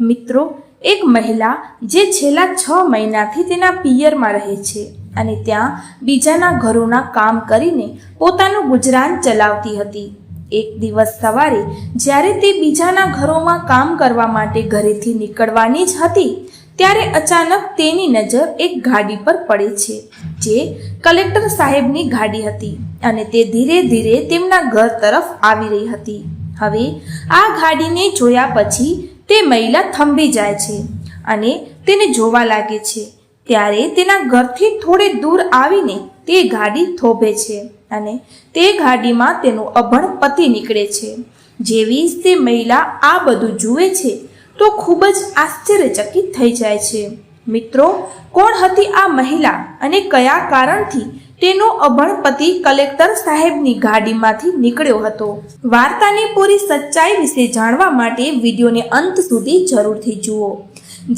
મિત્રો, એક મહિલા જે છેલ્લા છ મહિનાથી તેના પિયરમાં રહે છે અને ત્યાં બીજાના ઘરોના કામ કરીને પોતાનું ગુજરાન ચલાવતી હતી. એક દિવસ સવારે જ્યારે તે બીજાના ઘરોમાં કામ કરવા માટે ઘરેથી નીકળવાની જ હતી, ત્યારે અચાનક તેની નજર એક ગાડી પર પડે છે, જે કલેક્ટર સાહેબની ગાડી હતી અને તે ધીરે ધીરે તેમના ઘર તરફ આવી રહી હતી. હવે આ ગાડીને જોયા પછી તે મહિલા થંભી જાય છે અને તેને જોવા લાગે છે. ત્યારે તેના ઘરથી થોડે દૂર આવીને તે ગાડી થોભે છે અને તે ગાડીમાં તેનો અભણ પતિ નીકળે છે. જેવી જ તે મહિલા આ બધું જુએ છે તો ખૂબ જ આશ્ચર્યચકિત થઈ જાય છે. મિત્રો, કોણ હતી આ મહિલા અને કયા કારણથી તેનો અભણ પતિ કલેક્ટર સાહેબની ગાડીમાંથી નીકળ્યો હતો. વાર્તાની પૂરી સચ્ચાઈ વિશે જાણવા માટે વિડીયોને અંત સુધી જરૂરથી જુઓ.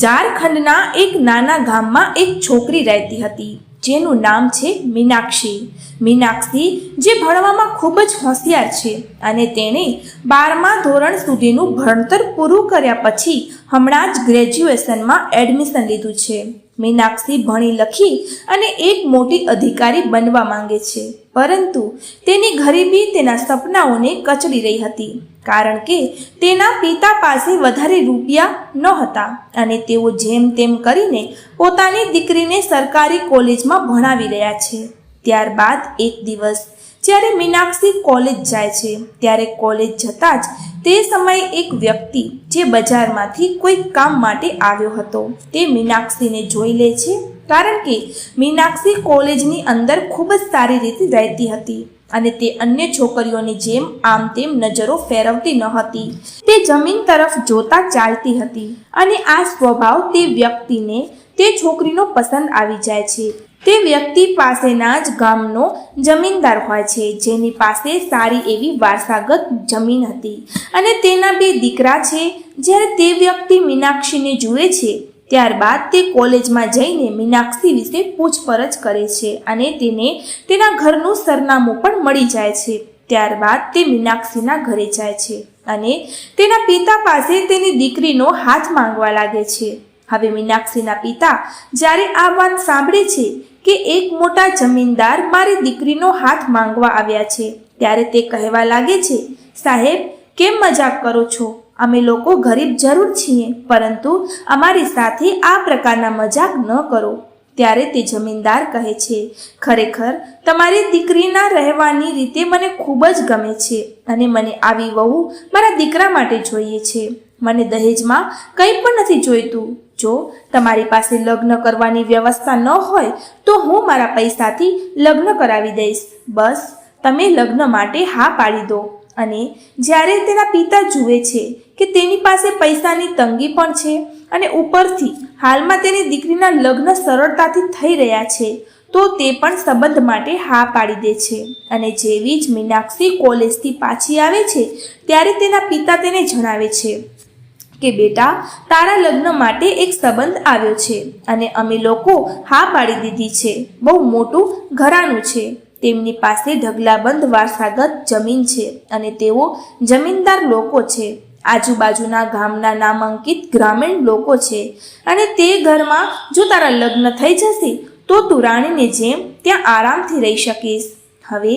ઝારખંડના એક નાના ગામમાં એક છોકરી રહેતી હતી, જેનું નામ છે મીનાક્ષી. મીનાક્ષી, જે ભણવામાં ખૂબ જ હોશિયાર છે અને તેણે બારમા ધોરણ સુધીનું ભણતર પૂરું કર્યા પછી હમણાં જ ગ્રેજ્યુએશનમાં એડમિશન લીધું છે. મીનાક્ષી ભણી લખી અને એક મોટી અધિકારી બનવા માંગે છે. પરંતુ તેની ગરીબી તેના સપનાઓને કચડી રહી હતી, કારણ કે તેના પિતા પાસે વધારે રૂપિયા ન હતા અને તેઓ જેમ તેમ કરીને પોતાની દીકરીને સરકારી કોલેજમાં ભણાવી રહ્યા છે. ત્યારબાદ એક દિવસ જ્યારે મીનાક્ષી કોલેજ જાય છે, ત્યારે કોલેજ જતાં જ તે સમયે એક વ્યક્તિ જે બજારમાંથી કોઈ કામ માટે આવ્યો હતો, તે મીનાક્ષીને જોઈ લે છે. કારણ કે મીનાક્ષી કોલેજની અંદર ખૂબ જ સારી રીતે રહેતી હતી અને તે અન્ય છોકરીઓની જેમ આમ તેમ નજરો ફેરવતી ન હતી. તે જમીન તરફ જોતા ચાલતી હતી અને આ સ્વભાવ તે વ્યક્તિને, તે છોકરીનો પસંદ આવી જાય છે. તે વ્યક્તિ પાસેના જ ગામનો જમીનદાર હોય છે, જેની પાસે સારી એવી વારસાગત જમીન હતી. અને તેના બે દીકરા છે, જ્યારે તે વ્યક્તિ મીનાક્ષીને જુએ છે, ત્યારબાદ તે કોલેજમાં જઈને મીનાક્ષી વિશે પૂછપરછ કરે છે અને તેને તેના ઘરનું સરનામું પણ મળી જાય છે. ત્યારબાદ તે મીનાક્ષીના ઘરે જાય છે અને તેના પિતા પાસે તેની દીકરીનો હાથ માંગવા લાગે છે. હવે મીનાક્ષીના પિતા જ્યારે આ વાત સાંભળે છે કે એક મોટા જમીનદાર મારી દીકરીનો હાથ માંગવા આવ્યા છે. ત્યારે તે કહેવા લાગે છે, સાહેબ, કેમ મજાક કરો છો? અમે લોકો ગરીબ જરૂર છીએ, પરંતુ અમારી સાથે આ પ્રકારના મજાક ન કરો. ત્યારે તે જમીનદાર કહે છે, ખરેખર તમારી દીકરીના રહેવાની રીતે મને ખૂબ જ ગમે છે અને મને આવી વહુ મારા દીકરા માટે જોઈએ છે. મને દહેજમાં કંઈ પણ નથી જોઈતું. જો તમારી પાસે લગ્ન કરવાની વ્યવસ્થા ન હોય, તો હું મારા પૈસાથી લગ્ન કરાવી દઈશ. બસ, તમે લગ્ન માટે હા પાડી દો. અને જ્યારે તેના પિતા જુએ છે કે તેની પાસે પૈસાની તંગી પણ છે અને ઉપરથી હાલમાં તેની દીકરીના લગ્ન સરળતાથી થઈ રહ્યા છે, તો તે પણ સંબંધ માટે હા પાડી દે છે. અને જેવી જ મીનાક્ષી કોલેજથી પાછી આવે છે, ત્યારે તેના પિતા તેને જણાવે છે કે બેટા, તારા લગ્ન માટે એક સંબંધ આવ્યો છે અને અમે લોકો હા પાડી દીધી છે. બહુ મોટું ઘરાનું છે. તેમની પાસે ઢગલાબંધ વારસાગત જમીન છે અને તેઓ જમીનદાર લોકો છે. આજુબાજુના ગામના નામાંકિત ગ્રામીણ લોકો છે અને તે ઘરમાં જો તારા લગ્ન થઈ જશે, તો તું રાણીને જેમ ત્યાં આરામથી રહી શકીશ. હવે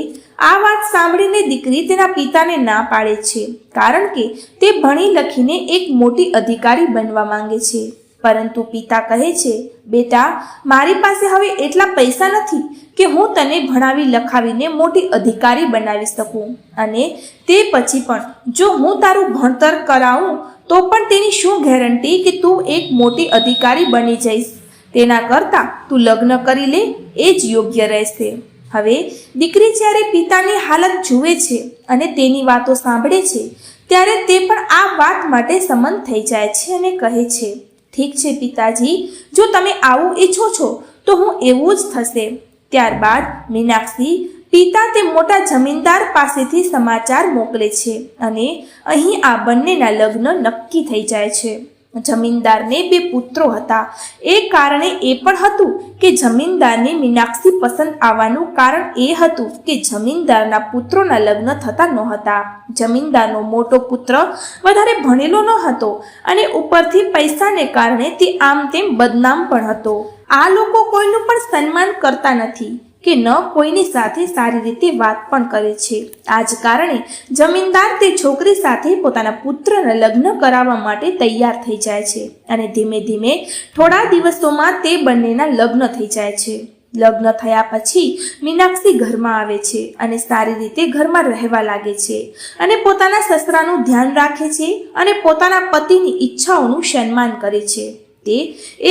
આ વાત સાંભળીને દીકરી તેના પિતાને ના પાડે છે, કારણ કે તે ભણી લખીને એક મોટી અધિકારી બનવા માંગે છે. પરંતુ પિતા કહે છે, બેટા, મારી પાસે હવે એટલા પૈસા નથી કે હું તને ભણાવી લખાવીને મોટી અધિકારી બનાવી શકું. અને તે પછી પણ જો હું તારું ભણતર કરાવું, તો પણ તેની શું ગેરંટી કે તું એક મોટી અધિકારી બની જઈશ? તેના કરતાં તું લગ્ન કરી લે, એ જ યોગ્ય રહેશે. હવે દીકરી જ્યારે પિતાની હાલત જુએ છે અને તેની વાતો સાંભળે છે, ત્યારે તે પણ આ વાત માટે સંમત થઈ જાય છે અને કહે છે, ઠીક છે પિતાજી, જો તમે આવું ઈચ્છો છો, તો હું એવું જ થશે. ત્યારબાદ મીનાક્ષી પિતા તે મોટા જમીનદાર પાસેથી સમાચાર મોકલે છે અને અહીં આ બંનેના લગ્ન નક્કી થઈ જાય છે. જમીનદારને બે પુત્રો હતા. એ કારણે એ પણ હતું કે જમીનદારને મીનાક્ષી પસંદ આવવાનું કારણ એ હતું કે જમીનદારના પુત્રોના લગ્ન થતા નહોતા. જમીનદારનો મોટો પુત્ર વધારે ભણેલો ન હતો અને ઉપરથી પૈસાને કારણે તે આમ તેમ બદનામ પણ હતો. આ લોકો કોઈનું પણ સન્માન કરતા નથી. કે ન કોઈની સાથે સારી રીતે વાત પણ કરે છે. આ જ કારણે જમીનદાર તે છોકરી સાથે પોતાના પુત્રને લગ્ન કરાવવા માટે તૈયાર થઈ જાય છે અને ધીમે ધીમે થોડા દિવસોમાં તે બંનેના લગ્ન થઈ જાય છે. લગ્ન થયા પછી મીનાક્ષી ઘરમાં આવે છે અને સારી રીતે ઘરમાં રહેવા લાગે છે અને પોતાના સસરાનું ધ્યાન રાખે છે અને પોતાના પતિની ઈચ્છાઓનું સન્માન કરે છે. તે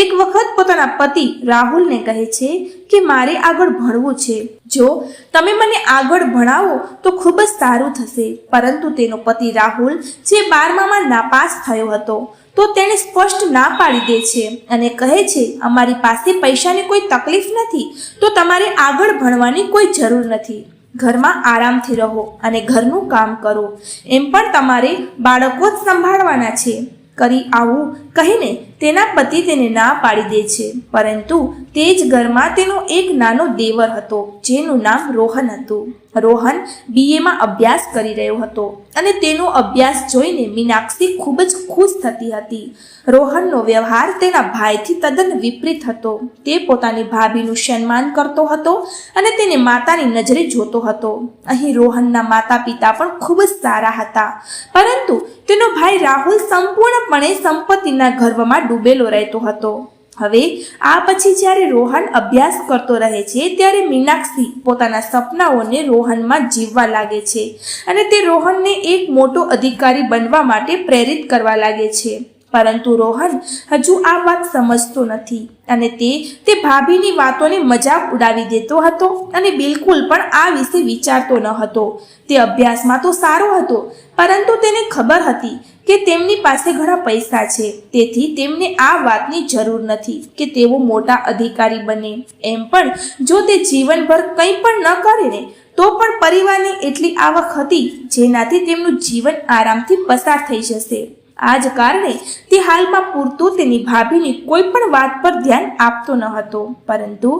એક વખત પોતાના પતિ રાહુલને કહે છે કે મારે આગળ ભણવું છે. જો તમે મને આગળ ભણાવો તો ખૂબ જ સારું થશે. પરંતુ તેનો પતિ રાહુલ જે બારમામાં નાપાસ થયો હતો, તો તેણે સ્પષ્ટ ના પાડી દે છે અને કહે છે, અમારી પાસે પૈસાની કોઈ તકલીફ નથી, તો તમારે આગળ ભણવાની કોઈ જરૂર નથી. ઘરમાં આરામથી રહો અને ઘરનું કામ કરો. એમ પણ તમારે બાળકો જ સંભાળવાના છે. કરી આવું કહીને તેના પતિ તેને ના પાડી દે છે. પરંતુ તે જ ઘરમાં તેનો એક નાનો દેવર હતો, જેનું નામ રોહન હતું. રોહન બીએમાં અભ્યાસ કરી રહ્યો હતો અને તેનો અભ્યાસ જોઈને મીનાક્ષી ખૂબ જ ખુશ થતી હતી. રોહનનો વ્યવહાર તેના ભાઈથી તદ્દન વિપરીત હતો. તે પોતાની ભાભીનું સન્માન કરતો હતો અને તેને માતાની નજરે જોતો હતો. અહીં રોહનના માતા પિતા પણ ખૂબ જ સારા હતા. પરંતુ તેનો ભાઈ રાહુલ સંપૂર્ણપણે સંપત્તિના ગર્વમાં ડૂબેલો રહેતો હતો. હવે આ પછી જ્યારે રોહન અભ્યાસ કરતો રહે છે, ત્યારે મીનાક્ષી પોતાના સપનાઓને રોહનમાં જીવવા લાગે છે અને તે રોહનને એક મોટો અધિકારી બનવા માટે પ્રેરિત કરવા લાગે છે. પરંતુ રોહન હજુ આ વાત સમજતો નથી અને તે તે ભાભીની વાતોને મજાક ઉડાવી દેતો હતો અને બિલકુલ પણ આ વિશે વિચારતો ન હતો. તે અભ્યાસમાં તો સારો હતો, પરંતુ તેને ખબર હતી કે તેમની પાસે ઘણા પૈસા છે, તેથી તેમને આ વાતની જરૂર નથી કે તેઓ મોટા અધિકારી બને. એમ પણ જો તે જીવનભર કંઈ પણ ન કરે ને, તો પણ પરિવારની એટલી આવક હતી જેનાથી તેમનું જીવન આરામથી પસાર થઈ જશે. આ જ કારણે તે હાલમાં પૂરતું તેની ભાભીની કોઈ પણ વાત પર ધ્યાન આપતો ન હતો. પરંતુ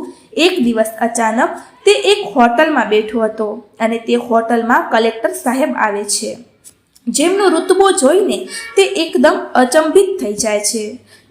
એક દિવસ અચાનક તે એક હોટલમાં બેઠો હતો અને તે હોટલમાં કલેક્ટર સાહેબ આવે છે. જેમનો ઋતબો જોઈને તે એકદમ અચંભિત થઈ જાય છે.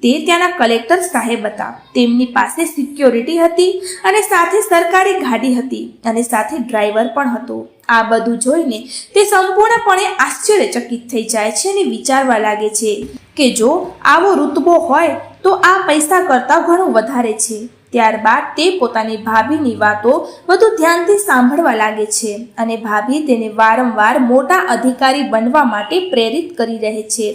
તે ત્યાંના કલેક્ટર સાહેબ હતા. તેમની પાસે સિક્યોરિટી હતી અને સાથે સરકારી ગાડી હતી અને સાથે ડ્રાઈવર પણ હતો. આ બધું જોઈને તે સંપૂર્ણપણે આશ્ચર્યચકિત થઈ જાય છે અને વિચારવા લાગે છે કે જો આવો રૂતબો હોય તો આ પૈસા કરતાં ઘણું વધારે છે. ત્યારબાદ તે પોતાની ભાભીની વાતો વધુ ધ્યાનથી સાંભળવા લાગે છે અને ભાભી તેને વારંવાર મોટા અધિકારી બનવા માટે પ્રેરિત કરી રહે છે.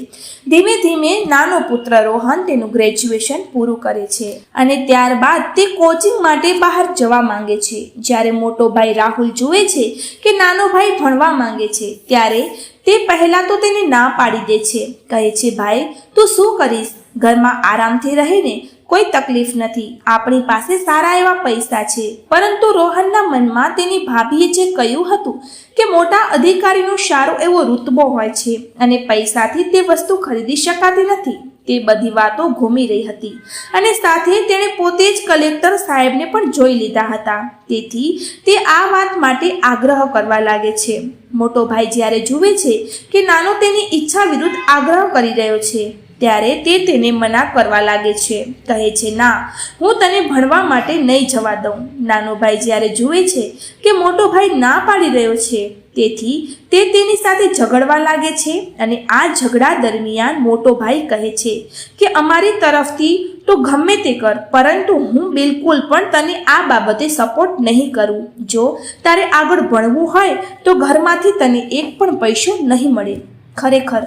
ધીમે ધીમે નાનો પુત્ર રોહન તેનું ગ્રેજ્યુએશન પૂરું કરે છે અને ત્યારબાદ તે કોચિંગ માટે બહાર જવા માંગે છે. જ્યારે મોટો ભાઈ રાહુલ જુએ છે કે નાનો ભાઈ ભણવા માંગે છે, ત્યારે તે પહેલાં તો તેને ના પાડી દે છે. કહે છે, ભાઈ, તું શું કરીશ? ઘરમાં આરામથી રહીને કોઈ તકલીફ નથી. આપણી પાસે સારા એવા પૈસા છે. પરંતુ રોહનના મનમાં તેની ભાભીએ જે કહ્યું હતું કે મોટા અધિકારીનો સારો એવો રૂતબો હોય છે અને પૈસાથી તે વસ્તુ ખરીદી શકાતી નથી, તે બધી વાતો ઘૂમી રહી હતી. અને સાથે તેણે પોતે જ કલેક્ટર સાહેબને પણ જોઈ લીધા હતા. તેથી તે આ વાત માટે આગ્રહ કરવા લાગે છે. મોટો ભાઈ જ્યારે જુએ છે કે નાનો તેની ઈચ્છા વિરુદ્ધ આગ્રહ કરી રહ્યો છે ત્યારે તે તેને મના કરવા લાગે છે. કહે છે, ના, હું તને ભણવા માટે નહીં જવા દઉં. નાનો ભાઈ જ્યારે જુએ છે કે મોટો ભાઈ ના પાડી રહ્યો છે, તેથી તે તેની સાથે ઝઘડવા લાગે છે અને આ ઝઘડા દરમિયાન મોટો ભાઈ કહે છે કે અમારી તરફથી તો ગમે તે કર, પરંતુ હું બિલકુલ પણ તને આ બાબતે સપોર્ટ નહીં કરું. જો તારે આગળ ભણવું હોય તો ઘરમાંથી તને એક પણ પૈસો નહીં મળે. ખરેખર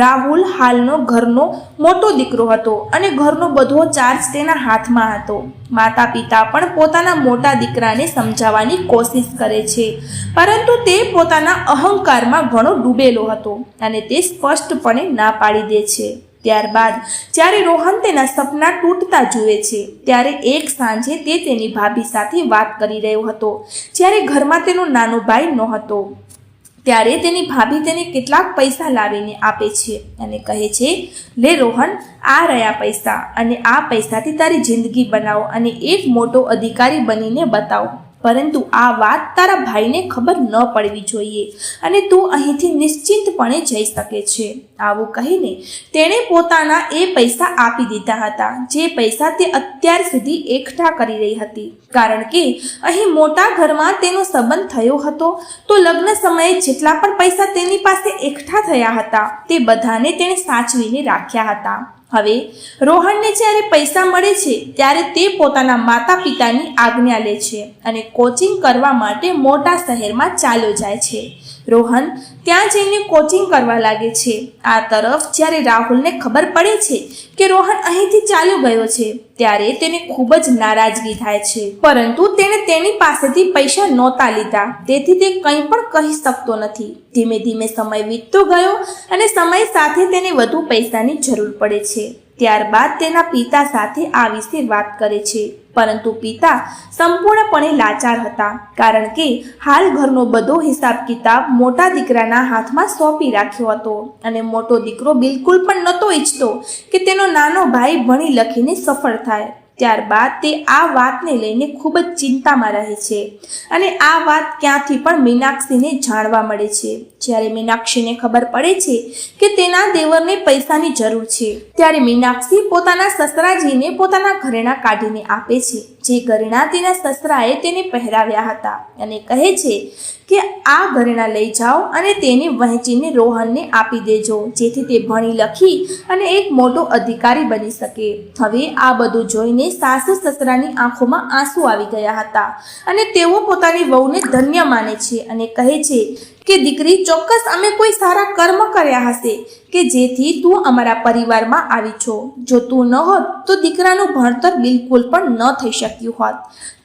રાહુલ હાલનો ઘરનો મોટો દીકરો હતો અને ઘરનો બધો ચાર્જ તેના હાથમાં હતો. માતા પિતા પણ પોતાના મોટા દીકરાને સમજાવવાની કોશિશ કરે છે. પરંતુ તે પોતાના અહંકારમાં ઘણો ડૂબેલો હતો અને તે સ્પષ્ટપણે ના પાડી દે છે. ત્યારબાદ, જ્યારે રોહન તેના સપના તૂટતા જુએ છે, ત્યારે એક સાંજે તે તેની ભાભી સાથે વાત કરી રહ્યો હતો, જ્યારે ઘરમાં તેનો નાનો ભાઈ નહોતો. ત્યારે તેની ભાભી તેને કેટલાક પૈસા લાવીને આપે છે અને કહે છે, લે રોહન, આ રહ્યા પૈસા અને આ પૈસાથી તારી જિંદગી બનાવો અને એક મોટો અધિકારી બનીને બતાવો. પરંતુ આ વાત તારા ભાઈને ખબર ન પડવી જોઈએ અને તું અહીંથી નિશ્ચિંતપણે જઈ શકે છે. આવું કહીને તેણે પોતાના એ પૈસા આપી દીધા હતા, જે પૈસા તે અત્યાર સુધી એકઠા કરી રહી હતી. કારણ કે અહીં મોટા ઘરમાં તેનો સંબંધ થયો હતો, તો લગ્ન સમયે જેટલા પણ પૈસા તેની પાસે એકઠા થયા હતા, તે બધાને તેણે સાચવીને રાખ્યા હતા. હવે રોહણને જ્યારે પૈસા મળે છે, ત્યારે તે પોતાના માતા પિતાની આજ્ઞા લે છે અને કોચિંગ કરવા માટે મોટા શહેરમાં ચાલ્યો જાય છે. રોહન ત્યાં જઈને કોચિંગ કરવા લાગે છે. આ તરફ જ્યારે રાહુલને ખબર પડે છે કે રોહન અહીંથી ચાલ્યો ગયો છે, ત્યારે તેને ખૂબ જ નારાજગી થાય છે. પરંતુ તેણે તેની પાસેથી પૈસા નહોતા લીધા. તેથી તે કંઈ પણ કહી શકતો નથી. ધીમે ધીમે સમય વીતતો ગયો અને સમય સાથે તેને વધુ પૈસાની જરૂર પડે છે. ત્યારબાદ તેના પિતા સાથે આ વિશે વાત કરે છે. પરંતુ પિતા સંપૂર્ણપણે લાચાર હતા, કારણ કે હાલ ઘરનો બધો હિસાબ કિતાબ મોટા દીકરાના હાથમાં સોંપી રાખ્યો હતો અને મોટો દીકરો બિલકુલ પણ નહોતો ઈચ્છતો કે તેનો નાનો ભાઈ ભણી લખીને સફળ થાય. ત્યારબાદ તે આ વાતને લઈને ખૂબ જ ચિંતામાં રહે છે અને આ વાત ક્યાંથી પણ મીનાક્ષીને જાણવા મળે છે. જ્યારે મીનાક્ષીને ખબર પડે છે કે તેના દેવરને પૈસાની જરૂર છે, ત્યારે મીનાક્ષી પોતાના સસરાજીને પોતાના ઘરેણા કાઢીને આપે છે. જે ઘરેણા તેના સસરાએ તેને પહેરાવ્યા હતા અને કહે છે કે આ ઘરેણા લઈ જાઓ અને તેને વહેંચીને રોહનને આપી દેજો, જેથી તે ભણી લખી અને એક મોટો અધિકારી બની શકે. હવે આ બધું જોઈને સાસુ સસરાની આંખોમાં આંસુ આવી ગયા હતા. અને તેઓ પોતાની વહુને ધન્ય માને છે અને કહે છે કે દીકરી ચોક્કસ અમે કોઈ સારા કર્મ કર્યા હશે કે જેથી તું અમારા પરિવારમાં આવી છો. જો તું ન હોત, તો દીકરાનું ભણતર બિલકુલ પણ ન થઈ શક્યું હોત.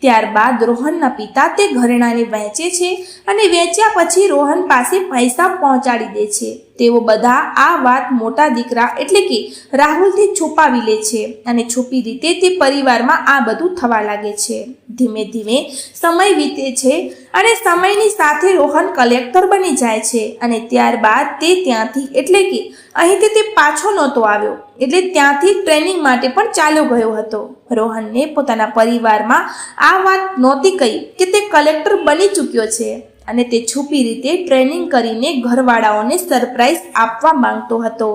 ત્યારબાદ રોહનના પિતા તે ઘરેણાને વહેંચે છે અને વેચ્યા પછી રોહન પાસે પૈસા પહોંચાડી દે છે. તેઓ બધા આ વાત મોટા દીકરા એટલે કે રાહુલથી છુપાવી લે છે અને છુપી રીતે તે પરિવારમાં આ બધું થવા લાગે છે. ધીમે ધીમે સમય વીતે છે અને સમયની સાથે રોહન કલેક્ટર બની જાય છે અને ત્યારબાદ તે ત્યાંથી એટલે કે અહીંથી તે પાછો નહોતો આવ્યો. એટલે ત્યાંથી ટ્રેનિંગ માટે પણ ચાલ્યો ગયો હતો. રોહનને પોતાના પરિવારમાં આ વાત નહોતી કહી કે તે કલેક્ટર બની ચૂક્યો છે. અને તે છુપી રીતે ટ્રેનિંગ કરીને ઘરવાળાઓને સરપ્રાઈઝ આપવા માંગતો હતો.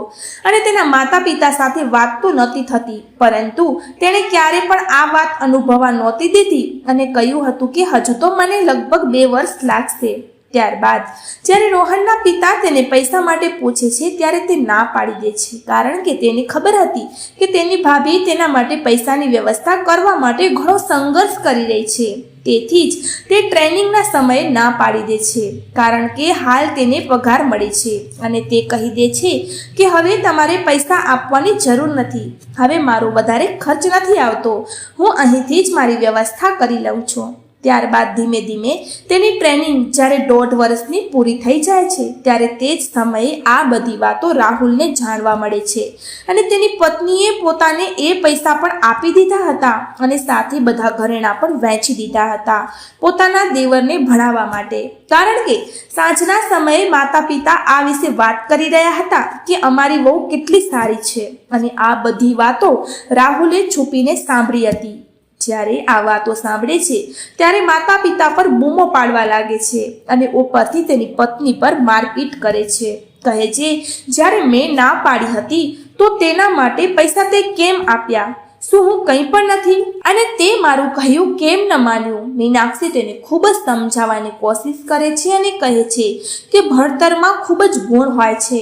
અને તેના માતા પિતા સાથે વાત તો નહોતી થતી, પરંતુ તેણે ક્યારે પણ આ વાત અનુભવવા નહોતી દીધી અને કહ્યું હતું કે હજુ તો મને લગભગ બે વર્ષ લાગશે. ત્યારબાદ, જ્યારે રોહનના પિતા તેને પૈસા માટે પૂછે છે, ત્યારે તે ના પાડી દે છે, કારણ કે તેને ખબર હતી કે તેની ભાભી તેના માટે પૈસાની વ્યવસ્થા કરવા માટે ઘણો સંઘર્ષ કરી રહી છે. તેથી જ તે ટ્રેનિંગના સમયે ના પાડી દે છે, કારણ કે હાલ તેને પગાર મળે છે અને તે કહી દે છે કે હવે તમારે પૈસા આપવાની જરૂર નથી, હવે મારો વધારે ખર્ચ નથી આવતો, હું અહીંથી જ મારી વ્યવસ્થા કરી લઉં છું. ત્યારબાદ ધીમે ધીમે તેની ટ્રેનિંગ જ્યારે દોઢ વર્ષની પૂરી થઈ જાય છે, ત્યારે તે જ સમયે આ બધી વાતો રાહુલને જાણવા મળે છે. અને તેની પત્નીએ પોતાને એ પૈસા પણ આપી દીધા હતા અને સાથે બધા ઘરેણાં પણ વહેંચી દીધા હતા પોતાના દેવરને ભણાવવા માટે. કારણ કે સાંજના સમયે માતા પિતા આ વિશે વાત કરી રહ્યા હતા કે અમારી વહુ કેટલી સારી છે અને આ બધી વાતો રાહુલે છુપીને સાંભળી હતી. જ્યારે આ વાતો સાંભળે છે, ત્યારે માતા પિતા પર બૂમો પાડવા લાગે છે અને ઉપરથી તેની પત્ની પર મારપીટ કરે છે. કહે છે, જ્યારે મેં ના પાડી હતી, તો તેના માટે પૈસા તે કેમ આપ્યા? શું હું કંઈ પણ નથી? અને તે મારું કહ્યું કેમ ન માન્યું? મીનાક્ષી તેને ખૂબ જ સમજાવવાની કોશિશ કરે છે અને કહે છે કે ભણતરમાં ખૂબ જ ગુણ હોય છે.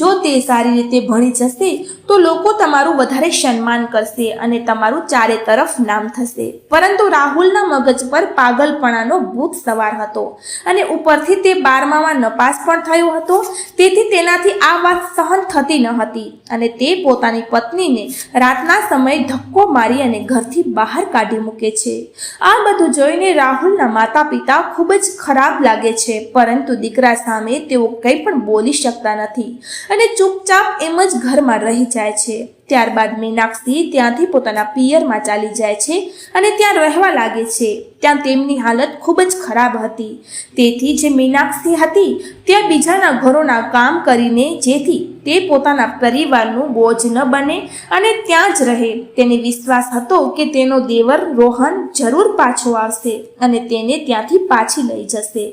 જો તે સારી રીતે ભણી જશે, તો લોકો તમારું વધારે સન્માન કરશે અને તમારું ચારે તરફ નામ થશે. પરંતુ રાહુલના મગજ પર પાગલપણાનો ભૂત સવાર હતો અને ઉપરથી તે બારમામાં નપાસ પણ થયો હતો. તેથી તેનાથી આ વાત સહન થતી ન હતી અને તે પોતાની પત્નીને રાતના સમયે ધક્કો મારી અને ઘરથી બહાર કાઢી મૂકે છે. આ બધું જોઈને રાહુલના માતા પિતા ખૂબ જ ખરાબ લાગે છે, પરંતુ દીકરા સામે તેઓ કંઈ પણ બોલી શકતા નથી અને ચૂપચાપ એમ જ ઘરમાં રહી જાય છે. ત્યારબાદ મીનાક્ષી ત્યાંથી પોતાના પિયરમાં ચાલી જાય છે અને ત્યાં રહેવા લાગે છે. ત્યાં તેમની હાલત ખૂબ જ ખરાબ હતી. તેથી જે મીનાક્ષી હતી, ત્યાં બીજાના ઘરોના કામ કરીને જેથી તે પોતાના પરિવારનું બોજ ન બને અને ત્યાં જ રહે. તેને વિશ્વાસ હતો કે તેનો દેવર રોહન જરૂર પાછો આવશે અને તેને ત્યાંથી પાછી લઈ જશે.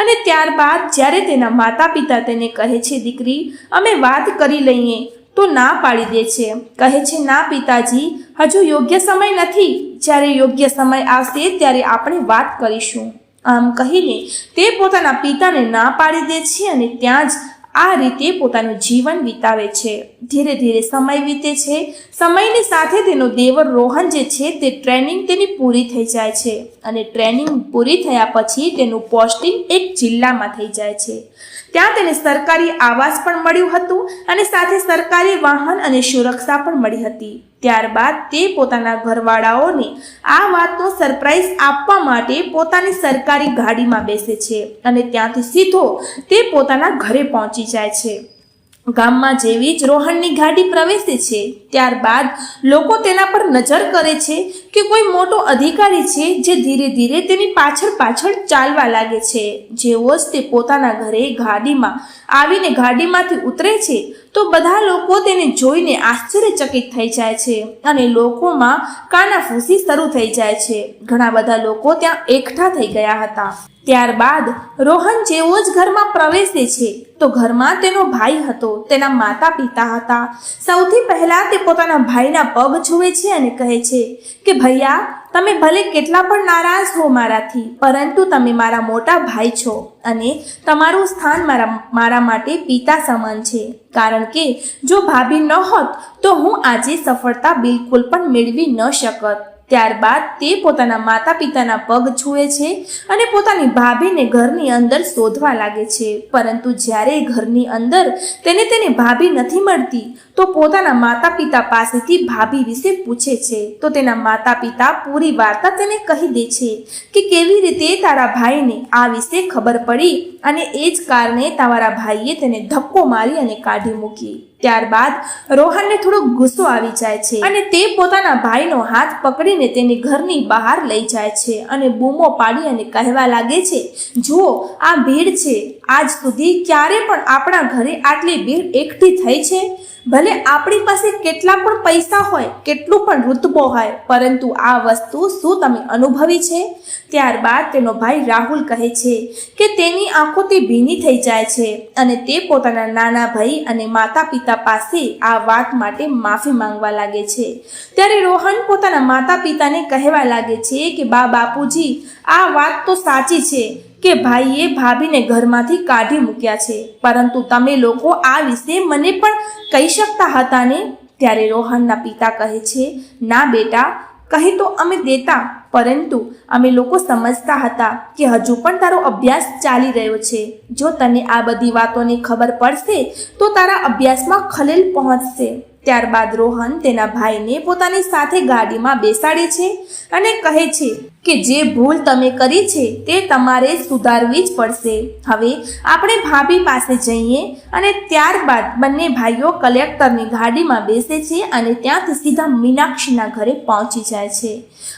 અને ત્યારબાદ જ્યારે તેના માતા પિતા તેને કહે છે, દીકરી, અમે વાત કરી લઈએ. તો ના પાડી દે છે. કહે છે, ના પિતાજી, હજુ યોગ્ય સમય નથી. જ્યારે યોગ્ય સમય આવશે, ત્યારે આપણે વાત કરીશું. આમ કહીને તે પોતાના પિતાને ના પાડી દે છે અને ત્યાં જ આ રીતે પોતાનું જીવન વિતાવે છે. ધીરે ધીરે સમય વીતે છે. સમયની સાથે તેનો દેવર રોહન જે છે તે ટ્રેનિંગ તેની પૂરી થઈ જાય છે અને ટ્રેનિંગ પૂરી થયા પછી તેનું પોસ્ટિંગ એક જિલ્લામાં થઈ જાય છે. ત્યાં તેને સરકારી આવાસ પણ મળ્યું હતું અને સાથે સરકારી વાહન અને સુરક્ષા પણ મળી હતી. ત્યારબાદ તે પોતાના ઘરવાળાઓને આ વાતનો સરપ્રાઈઝ આપવા માટે પોતાની સરકારી ગાડીમાં બેસે છે અને ત્યાંથી સીધો તે પોતાના ઘરે પહોંચી જાય છે. ગામમાં જેવી જ રોહણની ગાડી પ્રવેશે છે. ત્યારબાદ લોકો તેના પર નજર કરે છે કે કોઈ મોટો અધિકારી છે જે ધીરે ધીરે તેની પાછળ પાછળ ચાલવા લાગે છે. જેવો જ તે પોતાના ઘરે ગાડીમાં આવીને ગાડીમાંથી ઉતરે છે, તો બધા લોકો તેને જોઈને આશ્ચર્યચકિત થઈ જાય છે અને લોકોમાં કાનાફૂસી શરૂ થઈ જાય છે. ઘણા બધા લોકો ત્યાં એકઠા થઈ ગયા હતા. ત્યારબાદ રોહન જેવો જ ઘરમાં પ્રવેશે છે. તો ઘરમાં તેનો ભાઈ હતો. તેના માતા પિતા હતા. સૌથી પહેલા તે પોતાના ભાઈના પગ છૂવે છે અને કહે છે કે, ભૈયા, તમે ભલે કેટલા પણ નારાજ હો મારાથી, પરંતુ તમે મારા મોટા ભાઈ છો અને તમારું સ્થાન મારા મારા માટે પિતા સમાન છે. કારણ કે જો ભાભી ન હોત, તો હું આજે સફળતા બિલકુલ પણ મેળવી ન શકત. ત્યારબાદ તે પોતાના માતા પિતાના પગ છૂએ છે અને પોતાની ભાભીને ઘરની અંદર શોધવા લાગે છે. પરંતુ જ્યારે ઘરની અંદર તેને તેને ભાભી નથી મળતી, તો પોતાના માતા પિતા પાસેથી ભાભી વિશે પૂછે છે. તો તેના માતા પિતા પૂરી વાર્તા તેને કહી દે છે કે કેવી રીતે તારા ભાઈને આ વિશે ખબર પડી અને એ જ કારણે તમારા ભાઈએ તેને ધક્કો મારી અને કાઢી મૂકી. ત્યારબાદ રોહનને થોડો ગુસ્સો આવી જાય છે અને તે પોતાના ભાઈનો હાથ પકડીને તેને ઘરની બહાર લઈ જાય છે અને બૂમો પાડી અને કહેવા લાગે છે, જુઓ, આ ભીડ છે. આજ સુધી ક્યારે પણ આપણા ઘરે આટલી ભીડ એકઠી થઈ છે? ભલે આપણી પાસે કેટલા પણ પૈસા હોય, કેટલું પણ રૂતબો હોય, પરંતુ આ વસ્તુ શું તમે અનુભવી છે? ત્યારબાદ તેનો ભાઈ રાહુલ કહે છે કે તેની આંખો તે ભીની થઈ જાય છે અને તે પોતાના નાના ભાઈ અને માતા પિતા પાસે આ વાત માટે માફી માંગવા લાગે છે. ત્યારે રોહન પોતાના માતા પિતાને કહેવા લાગે છે કે, બા બાપુજી, આ વાત તો સાચી છે કે ભાઈએ ભાભીને ઘરમાંથી કાઢી મૂક્યા છે. પરંતુ તમે લોકો આ વિશે મને પણ કહી શકતા હતા ને? ત્યારે રોહનના પિતા કહે છે, ના બેટા, કહી તો અમે દેતા, પરંતુ અમે લોકો સમજતા હતા કે હજુ પણ તારો અભ્યાસ ચાલી રહ્યો છે. જો તને આ બધી વાતોની ખબર પડશે, તો તારા અભ્યાસમાં ખલેલ પહોંચશે. ત્યારબાદ રોહન તેના ભાઈને પોતાની સાથે ગાડીમાં બેસાડે છે અને કહે છે કે જે ભૂલ તમે કરી છે તે તમારે સુધારવી જ પડશે. હવે આપણે ભાભી પાસે જઈએ અને ત્યારબાદ બંને ભાઈઓ કલેક્ટરની ગાડીમાં બેસે છે અને ત્યાંથી સીધા મીનાક્ષીના ઘરે પહોંચી જાય છે.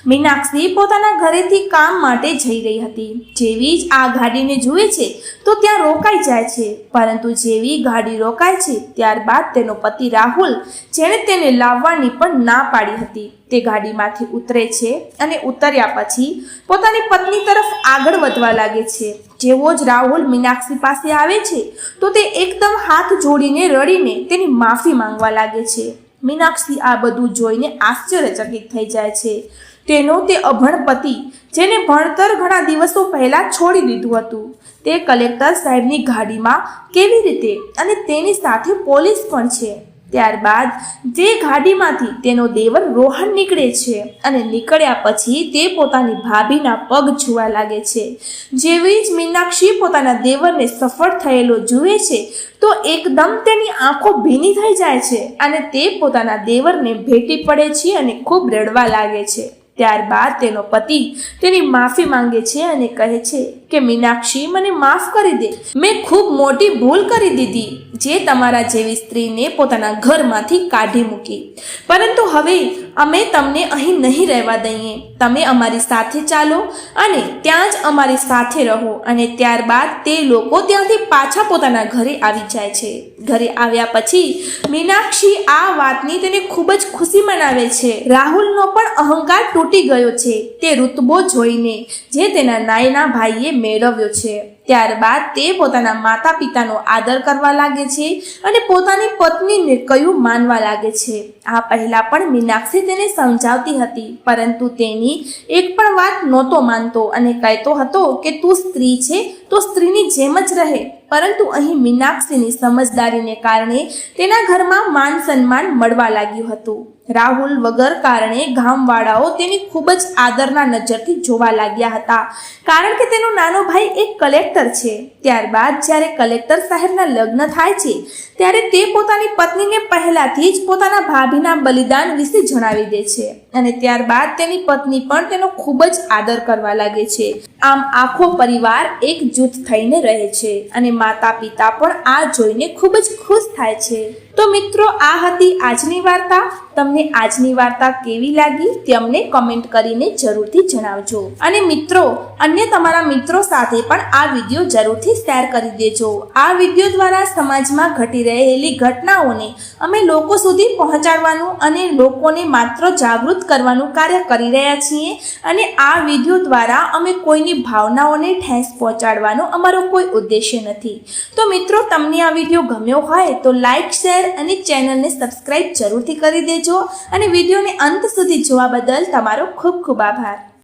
મીનાક્ષી પોતાના ઘરેથી કામ માટે જઈ રહી હતી. જેવી જ આ ગાડીને જુએ છે તો ત્યાં રોકાઈ જાય છે. પરંતુ જેવી ગાડી રોકાય છે ત્યારબાદ તેનો પતિ રાહુલ, જેણે તેને લાવવાની પણ ના પાડી હતી. તે ગાડીમાંથી ઉતરે છે અને ઉતર્યા પછી પોતાની પત્ની તરફ આગળ વધવા લાગે છે. જેવો જ રાહુલ મીનાક્ષી પાસે આવે છે, તો તે એકદમ હાથ જોડીને રડીને તેની માફી માંગવા લાગે છે. મીનાક્ષી આ બધું જોઈને આશ્ચર્યચકિત થઈ જાય છે. તેનો તે અભણ પતિ, જેને ભણતર ઘણા દિવસો પહેલાં છોડી દીધું હતું, તે કલેક્ટર સાહેબની ગાડીમાં કેવી રીતે અને તેની સાથે પોલીસ પણ છે. ત્યારબાદ જે ગાડીમાંથી તેનો દેવર રોહન નીકળે છે અને નીકળ્યા પછી તે પોતાની ભાભીના પગ જોવા લાગે છે. જેવી જ મીનાક્ષી પોતાના દેવરને સફળ થયેલો જુએ છે, તો એકદમ તેની આંખો ભીની થઈ જાય છે અને તે પોતાના દેવરને ભેટી પડે છે અને ખૂબ રડવા લાગે છે. ત્યારબાદ તેનો પતિ તેની માફી માંગે છે અને કહે છે કે, મીનાક્ષી, મને માફ કરી દે. મેં ખૂબ મોટી ભૂલ કરી દીધી, જે તમારા જેવી સ્ત્રીને પોતાના ઘરમાંથી કાઢી મૂકી. પરંતુ હવે અમે તમને અહીં નહીં રહેવા દઈએ. તમે અમારી સાથે ચાલો અને ત્યાં જ અમારી સાથે રહો અને ત્યારબાદ તે લોકો ત્યાંથી પાછા પોતાના ઘરે આવી જાય છે. ઘરે આવ્યા પછી મીનાક્ષી આ વાતની તેને ખૂબ જ ખુશી મનાવે છે. રાહુલનો પણ અહંકાર તૂટી ગયો છે. તે રૂતબો જોઈને જે તેના નાયના ભાઈએ મેળવ્યો છે. ત્યારબાદ તે પોતાના માતા પિતાનો આદર કરવા લાગે છે અને પોતાની પત્નીને કયું માનવા લાગે છે. આ પહેલાં પણ મીનાક્ષી તેને સમજાવતી હતી, પરંતુ તેની એક પણ વાત નહોતો માનતો અને કહેતો હતો કે તું સ્ત્રી છે તો સ્ત્રીની જેમ જ રહે. પરંતુ અહીં મીનાક્ષીની સમજદારીને કારણે તેના ઘરમાં માન સન્માન મળવા લાગ્યું હતું. રાહુલ વગર કારણે ગામવાળાઓ તેની ખૂબ જ આદરના નજરથી જોવા લાગ્યા હતા. કારણ કે તેનો નાનો ભાઈ એક કલેક્ટર છે. ત્યારબાદ જ્યારે કલેક્ટર સાહેબના લગ્ન થાય છે, ત્યારે તે પોતાની પત્નીને પહેલાથી જ પોતાના ભાભીના બલિદાન વિશે જણાવી દે છે અને ત્યારબાદ તેની પત્ની પણ તેનો ખૂબ જ આદર કરવા લાગે છે. આમ આખો પરિવાર એક જૂથ થઈને રહે છે અને માતા પિતા પણ આ જોઈને ખૂબ જ ખુશ થાય છે. તો મિત્રો, આ હતી આજની વાર્તા. તમને આજની વાર્તા કેવી લાગી તે અમને કમેન્ટ કરીને જરૂરથી જણાવજો. અને મિત્રો, અન્ય તમારા મિત્રો સાથે પણ આ વીડિયો જરૂરથી શેર કરી દેજો. આ વીડિયો દ્વારા સમાજમાં ઘટી રહેલી ઘટનાઓને અમે લોકો સુધી પહોંચાડવાનું અને લોકોને માત્ર જાગૃત કરવાનું કાર્ય કરી રહ્યા છીએ અને આ વીડિયો દ્વારા અમે કોઈની ભાવનાઓને ઠેસ પહોંચાડવાનો અમારો કોઈ ઉદ્દેશ્ય નથી. તો મિત્રો, તમને આ વીડિયો ગમ્યો હોય તો લાઈક, શેર અને ચેનલને સબસ્ક્રાઈબ જરૂરથી કરી દેજો અને વિડીયોને અંત સુધી જોવા બદલ તમારો ખૂબ ખૂબ આભાર.